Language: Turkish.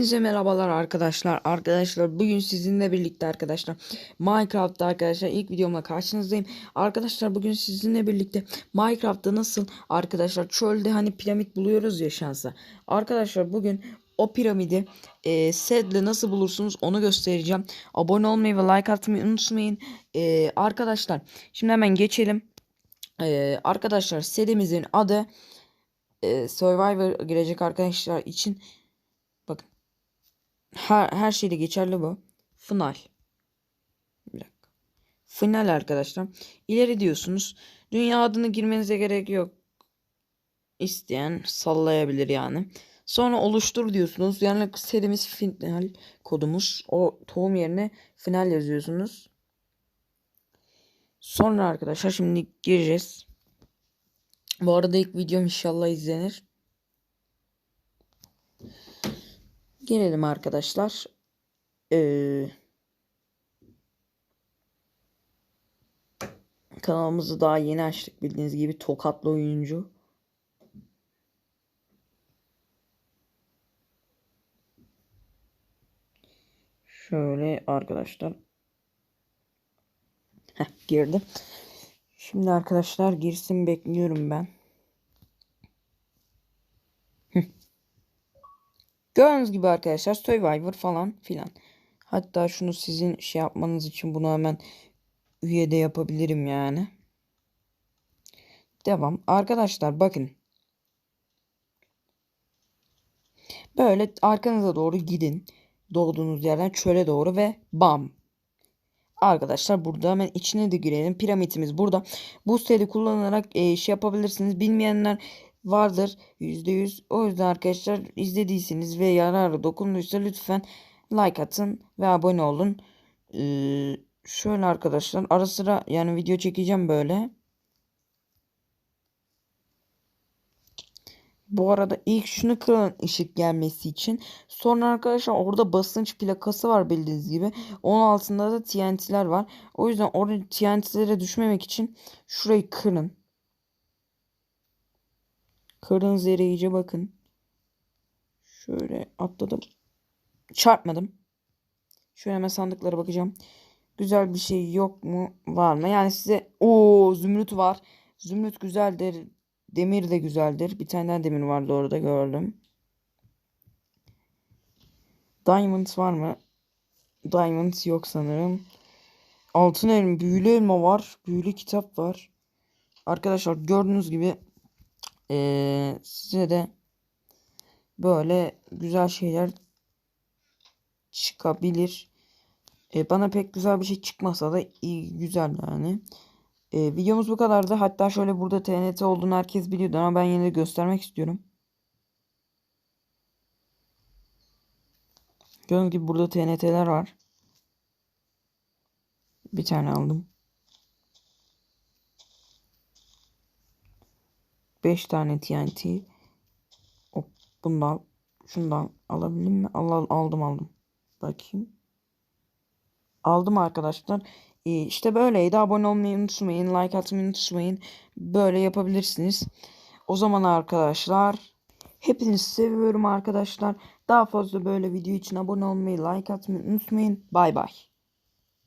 Hepinize merhabalar arkadaşlar. Arkadaşlar bugün sizinle birlikte arkadaşlar Minecraft'ta arkadaşlar ilk videomla karşınızdayım. Arkadaşlar bugün sizinle birlikte Minecraft'ta nasıl arkadaşlar çölde hani piramit buluyoruz ya şansa. Arkadaşlar bugün o piramidi e, sedle nasıl bulursunuz onu göstereceğim. Abone olmayı ve like atmayı unutmayın. E, arkadaşlar şimdi hemen geçelim. E, arkadaşlar sedimizin adı e, Survivor girecek arkadaşlar için her, her şeyde geçerli bu. Final. Bir dakika. Final arkadaşlar. İleri diyorsunuz. Dünya adını girmenize gerek yok. İsteyen sallayabilir yani. Sonra oluştur diyorsunuz. Yani serimiz final kodumuz. O tohum yerine final yazıyorsunuz. Sonra arkadaşlar şimdi gireceğiz. Bu arada ilk videom inşallah izlenir. Gelelim arkadaşlar. Ee, kanalımızı daha yeni açtık bildiğiniz gibi tokatlı oyuncu. Şöyle arkadaşlar. Heh, girdi. Şimdi arkadaşlar girsin bekliyorum ben. Gördüğünüz gibi arkadaşlar Survivor falan filan. Hatta şunu sizin şey yapmanız için bunu hemen üyede yapabilirim yani. Devam. Arkadaşlar bakın. Böyle arkanıza doğru gidin. Doğduğunuz yerden çöle doğru ve bam. Arkadaşlar burada hemen içine de girelim. Piramitimiz burada. Bu sitede kullanarak e, şey yapabilirsiniz. Bilmeyenler vardır %100. O yüzden arkadaşlar izlediyseniz ve yararı dokunduysa lütfen like atın ve abone olun. Ee, şöyle arkadaşlar ara sıra yani video çekeceğim böyle. Bu arada ilk şunu kırın ışık gelmesi için. Sonra arkadaşlar orada basınç plakası var bildiğiniz gibi. Onun altında da TNT'ler var. O yüzden orada TNT'lere düşmemek için şurayı kırın. Kırdığınız yere iyice bakın. Şöyle atladım. Çarpmadım. Şöyle hemen sandıklara bakacağım. Güzel bir şey yok mu? Var mı? Yani size o zümrüt var. Zümrüt güzeldir. Demir de güzeldir. Bir tane daha demir vardı orada gördüm. Diamond var mı? Diamond yok sanırım. Altın elma, büyülü elma var. Büyülü kitap var. Arkadaşlar gördüğünüz gibi ee, size de böyle güzel şeyler çıkabilir. Ee, bana pek güzel bir şey çıkmasa da iyi güzel yani. Ee, videomuz bu kadardı. Hatta şöyle burada TNT olduğunu herkes biliyordu ama ben yine de göstermek istiyorum. Gördüğünüz gibi burada TNT'ler var. Bir tane aldım. 5 tane TNT. Hop, bundan şundan alabilir mi? Al, aldım aldım. Bakayım. Aldım arkadaşlar. Ee, işte böyleydi. Abone olmayı unutmayın. Like atmayı unutmayın. Böyle yapabilirsiniz. O zaman arkadaşlar hepinizi seviyorum arkadaşlar. Daha fazla böyle video için abone olmayı, like atmayı unutmayın. Bay bay.